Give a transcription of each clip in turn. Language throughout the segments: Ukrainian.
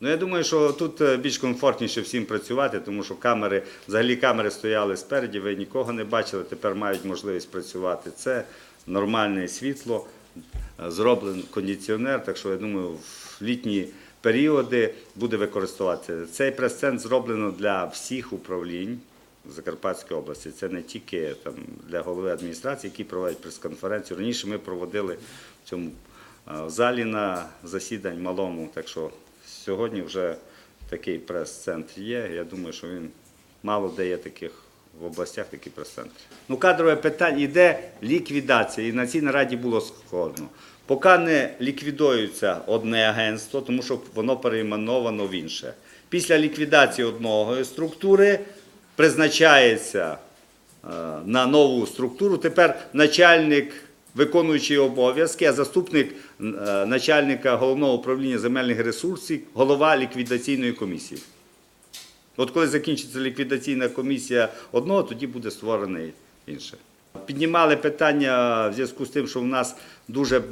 Ну, я думаю, що тут е, більш комфортніше всім працювати, тому що камери, взагалі камери стояли спереді, ви нікого не бачили, тепер мають можливість працювати. Це нормальне світло, е, зроблений кондиціонер, так що я думаю, в літні періоди буде використовуватися. Цей прес-центр зроблено для всіх управлінь. Закарпатської області. Це не тільки там, для голови адміністрації, які проводять прес-конференцію. Раніше ми проводили в цьому е, в залі на засідань малому. Так що сьогодні вже такий прес-центр є. Я думаю, що він мало де є таких в областях такі прес-центри. Ну, кадрове питання йде ліквідація, і на цій нараді було складно. Поки не ліквідується одне агентство, тому що воно перейменовано в інше. Після ліквідації одного структури призначається е, на нову структуру. Тепер начальник виконуючий обов'язки, а заступник е, начальника головного управління земельних ресурсів, голова ліквідаційної комісії. От коли закінчиться ліквідаційна комісія одного, тоді буде створений інше. Піднімали питання в зв'язку з тим, що в нас дуже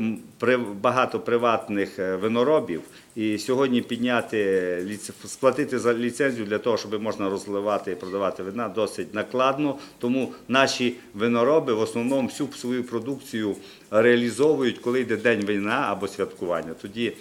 багато приватних е, виноробів, і сьогодні підняти сплатити за ліцензію для того, щоб можна розливати і продавати вина, досить накладно. Тому наші винороби в основному всю свою продукцію реалізовують, коли йде день вина або святкування. Тоді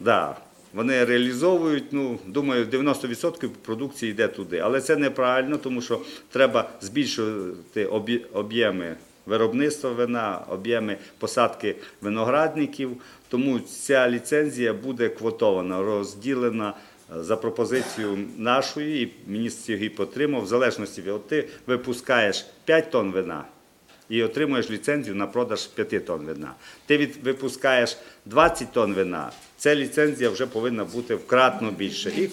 да, вони реалізовують, ну, думаю, 90% продукції йде туди. Але це неправильно, тому що треба збільшувати об'єми виробництва вина, об'єми посадки виноградників. Тому ця ліцензія буде квотована, розділена е, за пропозицією нашої, і міністр її підтримав, в залежності від ти випускаєш 5 тонн вина і отримуєш ліцензію на продаж 5 тонн вина. Ти від, випускаєш 20 тонн вина, ця ліцензія вже повинна бути вкратно більше. І,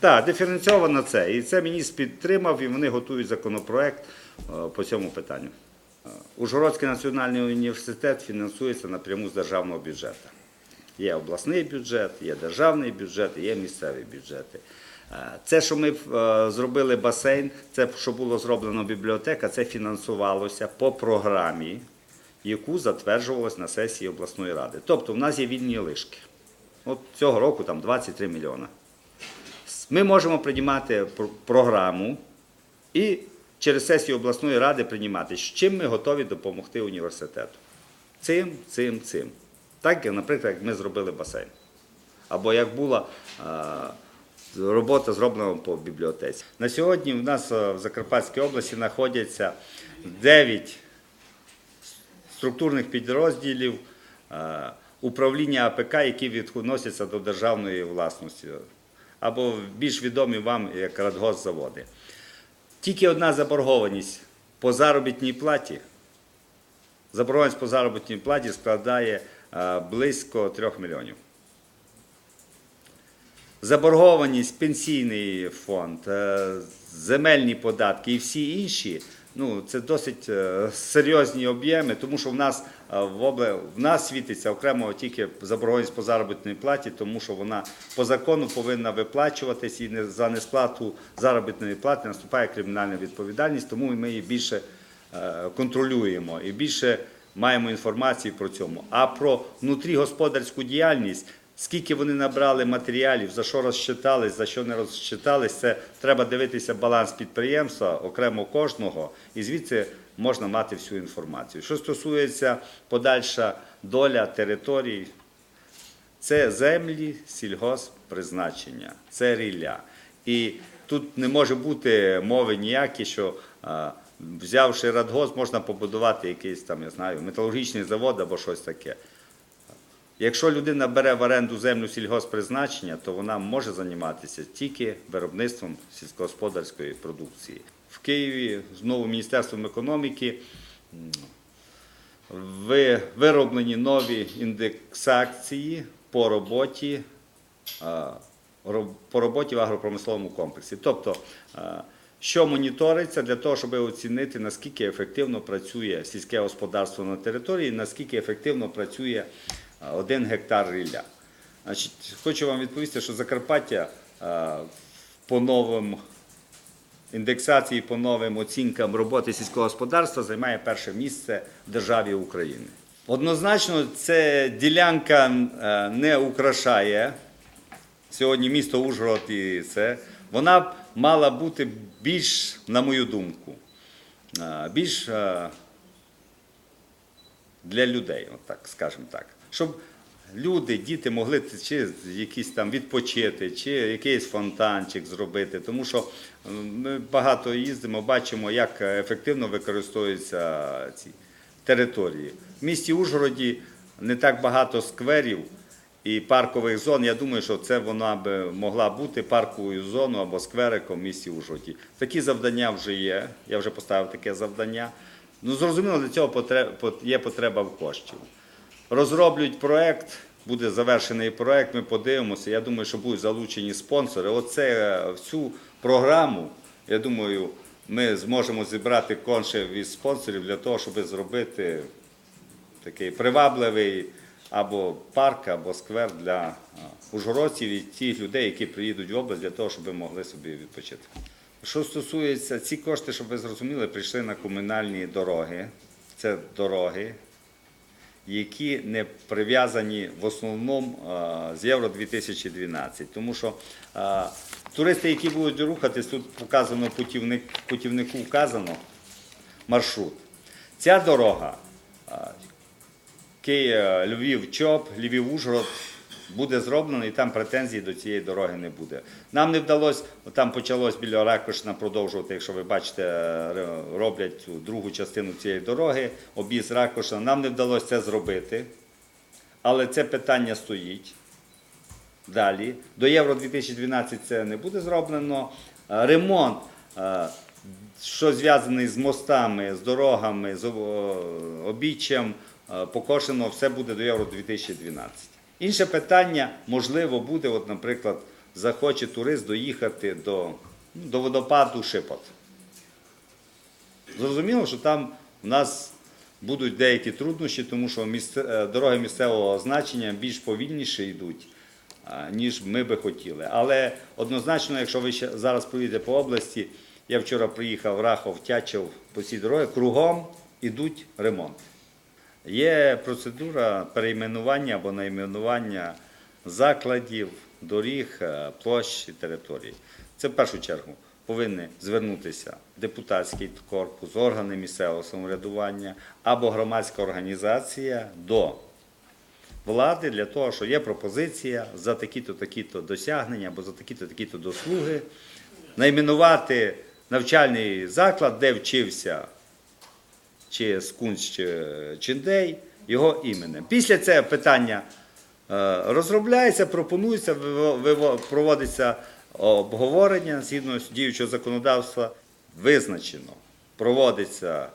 так, диференційовано це. І це міністр підтримав, і вони готують законопроект е, по цьому питанню. Е, Ужгородський національний університет фінансується напряму з державного бюджету. Є обласний бюджет, є державний бюджет, є місцеві бюджети. Е, Це, що ми е, зробили басейн, це що було зроблено бібліотека, це фінансувалося по програмі, яку затверджувалась на сесії обласної ради. Тобто в нас є вільні лишки. От цього року там 23 мільйона. Ми можемо приймати програму і через сесію обласної ради приймати, з чим ми готові допомогти університету. Цим, цим, цим. Так, наприклад, як ми зробили басейн. Або як була а, робота зроблена по бібліотеці. На сьогодні в нас в Закарпатській області знаходяться 9 структурних підрозділів управління АПК, які відносяться до державної власності, або більш відомі вам як радгосзаводи. Тільки одна заборгованість по заробітній платі. Заборгованість по заробітній платі складає близько 3 мільйонів. Заборгованість, пенсійний фонд, е, земельні податки і всі інші, ну це досить е, серйозні об'єми, тому що в нас е, в обле в нас світиться окремо тільки заборгованість по заробітній платі, тому що вона по закону повинна виплачуватись і за несплату заробітної плати наступає кримінальна відповідальність, тому ми її більше контролюємо і більше маємо інформації про цьому. А про внутрігосподарську діяльність. Скільки вони набрали матеріалів, за що розчитались, за що не розчитались, це треба дивитися баланс підприємства окремо кожного, і звідси можна мати всю інформацію. Що стосується подальша доля територій, це землі сільгосппризначення, це рілля. І тут не може бути мови ніякі, що взявши радгосп, можна побудувати якийсь там, я знаю, металургічний завод або щось таке. Якщо людина бере в оренду землю сільгосппризначення, то вона може займатися тільки виробництвом сільськогосподарської продукції. В Києві знову Міністерством економіки ви- вироблені нові індексації по роботі, по роботі в агропромисловому комплексі. Тобто, що моніториться для того, щоб оцінити, наскільки ефективно працює сільське господарство на території, наскільки ефективно працює один гектар рілля. Значить, хочу вам відповісти, що Закарпаття по новим індексації, по новим оцінкам роботи сільського господарства займає перше місце в державі України. Однозначно, ця ділянка е, не украшає сьогодні місто Ужгород і це, вона б мала бути більш, на мою думку, більш для людей, так скажемо так. Щоб люди, діти могли чи якісь там відпочити, чи якийсь фонтанчик зробити. Тому що ми багато їздимо, бачимо, як ефективно використовуються ці території. В місті Ужгороді не так багато скверів і паркових зон. Я думаю, що це вона би могла бути парковою зоною або сквериком в місті Ужгороді. Такі завдання вже є. Я вже поставив таке завдання. Ну, зрозуміло, для цього є потреба в коштів. Розроблюють проект, буде завершений проект, ми подивимося. Я думаю, що будуть залучені спонсори. Оце е, всю програму, я думаю, ми зможемо зібрати конше від спонсорів для того, щоб зробити такий привабливий або парк, або сквер для е, ужгородців і тих людей, які приїдуть в область для того, щоб могли собі відпочити. Що стосується ці кошти, щоб ви зрозуміли, прийшли на комунальні дороги. Це дороги, які не прив'язані в основному з Євро 2012. Тому що туристи, які будуть рухатись, тут показано путівник, путівнику вказано маршрут. Ця дорога е, Київ, Буде зроблена і там претензій до цієї дороги не буде. Нам не вдалося, там почалось біля Ракошина продовжувати, якщо ви бачите, роблять цю другу частину цієї дороги, об'їзд Ракошина. Нам не вдалося це зробити, але це питання стоїть. Далі. До Євро 2012 це не буде зроблено. Е, Ремонт, е, що зв'язаний з мостами, з дорогами, з обіччям, е, покошено, все буде до Євро 2012. Інше питання, можливо, буде, от, наприклад, захоче турист доїхати до, ну, до водопаду Шипот. Зрозуміло, що там у нас будуть деякі труднощі, тому що е, дороги місцевого значення більш повільніше йдуть, ніж ми би хотіли. Але однозначно, якщо ви зараз поїдете по області, я вчора приїхав в Рахов, Тячев по цій дорогі, кругом ідуть ремонт. Є процедура перейменування або найменування закладів, доріг, е, площ і територій. Це в першу чергу повинні звернутися депутатський корпус, органи місцевого самоврядування або громадська організація до влади для того, що є пропозиція за такі-то такі-то досягнення або за такі-то такі-то дослуги, найменувати навчальний заклад, де вчився чи Скунс, чи Чиндей, його іменем. Після цього питання е, розробляється, пропонується, проводиться обговорення згідно з діючого законодавства, визначено, проводиться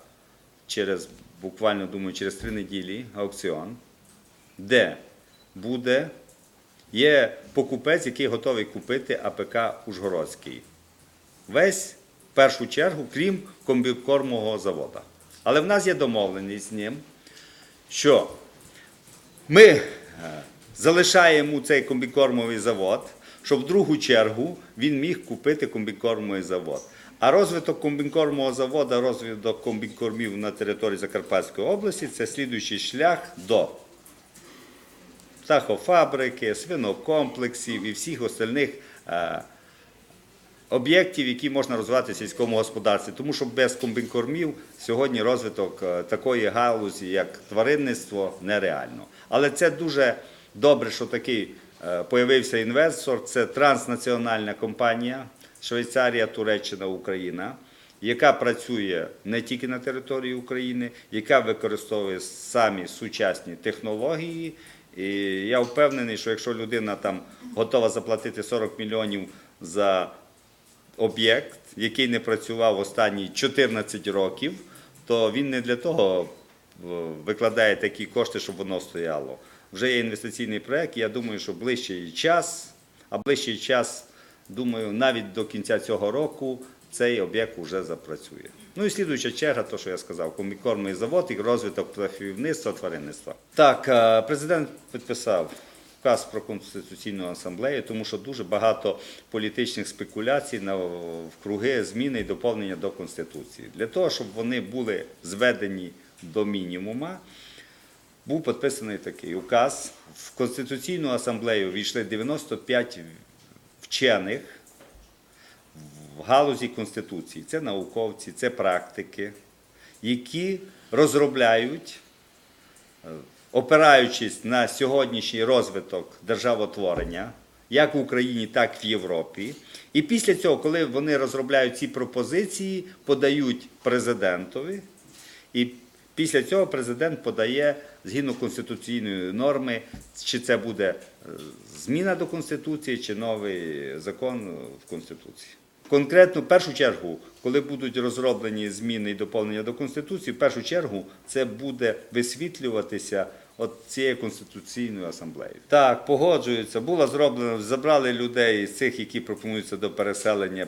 через буквально думаю, через три неділі аукціон, де буде, є покупець, який готовий купити АПК Ужгородський. Весь в першу чергу, крім комбікормового заводу. Але в нас є домовленість з ним, що ми е, залишаємо цей комбікормовий завод, щоб в другу чергу він міг купити комбікормовий завод. А розвиток комбікормового заводу, розвиток комбікормів на території Закарпатської області це слідуючий шлях до птахофабрики, свинокомплексів і всіх остальних е, об'єктів, які можна розвивати в сільському господарстві. Тому що без комбікормів сьогодні розвиток е, такої галузі, як тваринництво, нереально. Але це дуже добре, що такий е, появився інвестор. Це транснаціональна компанія Швейцарія, Туреччина, Україна. Яка працює не тільки на території України, яка використовує самі сучасні технології. І я впевнений, що якщо людина там готова заплатити 40 мільйонів за об'єкт, який не працював останні 14 років, то він не для того е, викладає такі кошти, щоб воно стояло. Вже є інвестиційний проект. Я думаю, що ближчий час, а ближчий час, думаю, навіть до кінця цього року цей об'єкт вже запрацює. Ну і слідуюча черга, то що я сказав, комікормний завод і розвиток птахівництва, тваринництва. Так, е, президент підписав указ про конституційну асамблею, тому що дуже багато політичних спекуляцій на круги зміни і доповнення до конституції. Для того, щоб вони були зведені до мінімума, був підписаний такий указ. В Конституційну асамблею війшли 95 вчених в галузі Конституції. Це науковці, це практики, які розробляють, е, опираючись на сьогоднішній розвиток державотворення, як в Україні, так і в Європі. І після цього, коли вони розробляють ці пропозиції, подають президентові. І після цього президент подає згідно конституційної норми, чи це буде е, зміна до Конституції, чи новий закон в Конституції. Конкретно, в першу чергу, коли будуть розроблені зміни і доповнення до Конституції, в першу чергу це буде висвітлюватися от цією конституційною асамблеєю. Так, погоджуються. Було зроблено, забрали людей з цих, які пропонуються до переселення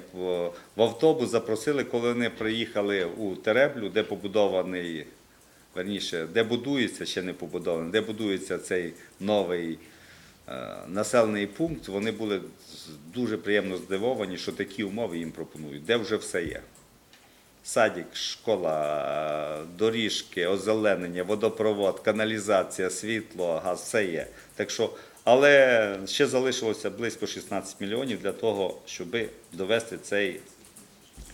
в автобус, запросили, коли вони приїхали у Тереблю, де побудований, верніше, де будується, ще не побудований, де будується цей новий населений пункт, вони були дуже приємно здивовані, що такі умови їм пропонують, де вже все є. Садик, школа, доріжки, озеленення, водопровод, каналізація, світло, газ, все є. Так що, але ще залишилося близько 16 мільйонів для того, щоб довести цей,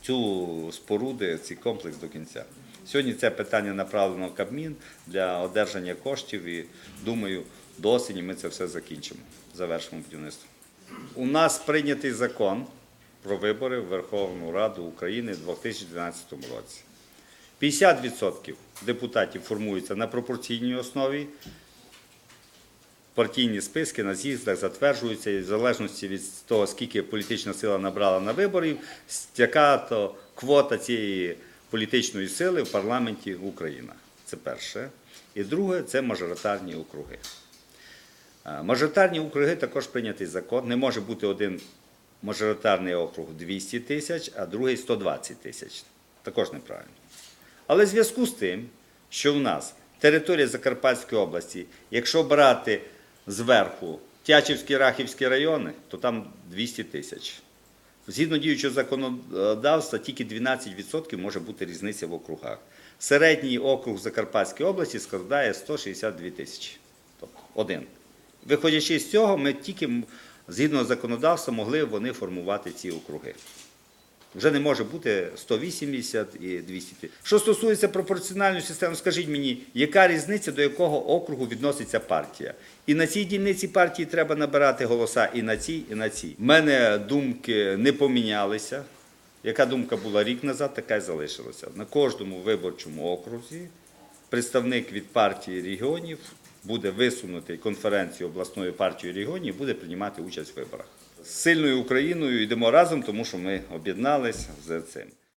цю споруди, цей комплекс до кінця. Сьогодні це питання направлено в Кабмін для одержання коштів і думаю, до осені ми це все закінчимо, завершимо будівництво. У нас прийнятий закон про вибори в Верховну Раду України в 2012 році. 50% депутатів формуються на пропорційній основі. Партійні списки на з'їздах затверджуються і в залежності від того, скільки політична сила набрала на виборів, яка то квота цієї політичної сили в парламенті України. Це перше. І друге це мажоритарні округи. Мажоритарні округи також прийнятий закон. Не може бути один мажоритарний округ 200 тисяч, а другий 120 тисяч. Також неправильно. Але в зв'язку з тим, що в нас територія Закарпатської області, якщо брати зверху Тячівські Рахівські райони, то там 200 тисяч. Згідно діючого законодавства, тільки 12% може бути різниця в округах. Середній округ Закарпатської області складає 162 тисячі. Тобто один. Виходячи з цього, ми тільки згідно законодавства могли вони формувати ці округи. Вже не може бути 180 і 200. тисяч. Що стосується пропорціональної системи, скажіть мені, яка різниця до якого округу відноситься партія? І на цій дільниці партії треба набирати голоса і на цій, і на цій. У мене думки не помінялися. Яка думка була рік назад, така й залишилася. На кожному виборчому окрузі представник від партії регіонів буде висунутий конференцію обласної партії регіонів буде приймати участь в виборах. З сильною Україною йдемо разом, тому що ми об'єдналися з цим.